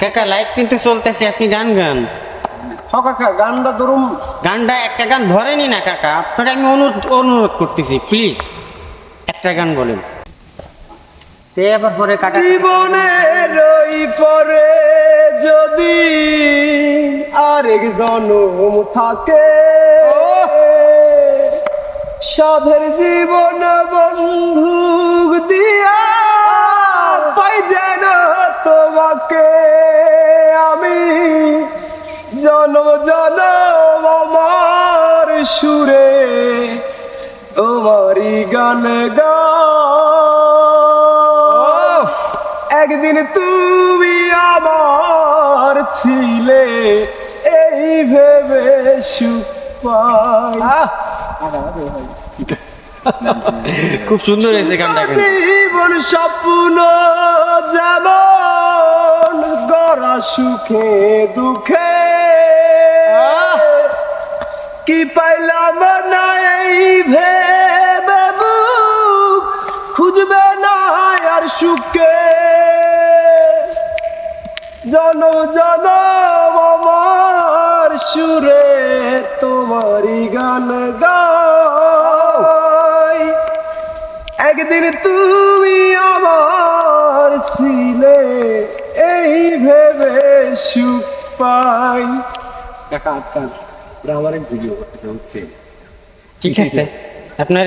কাকা লাইভ কিন্তু চলতেছে আপনি গান গান। হ কাকা গানটা ধরুন। গানটা একটা গান ধরেনি না কাকা আপনাকে আমি অনুরোধ অনুরোধ করতেছি প্লিজ একটা গান বলেন। তে আবার পরে কাকা জীবনের ওই পরে যদি আরেক জনম থাকে সাধের জীবন বন্ধুক সুরে তোমারই গান গা একদিন তুমি আমার ছিলে এই ভেবে খুব সুন্দর হয়েছে গানটা জীবন স্বপ্ন যেমন গড়া সুখে দুঃখে কি পাইলাম না এই ভেবে খুঁজবে না আর সুখে জন জন, আমার সুরে তোমারই গান গাই। একদিন তুমি আমার ছিলে, এই ভেবে সুখ পাই। কাকা আমার ভিডিও করতেছে হচ্ছে। ঠিক আছে। আপনার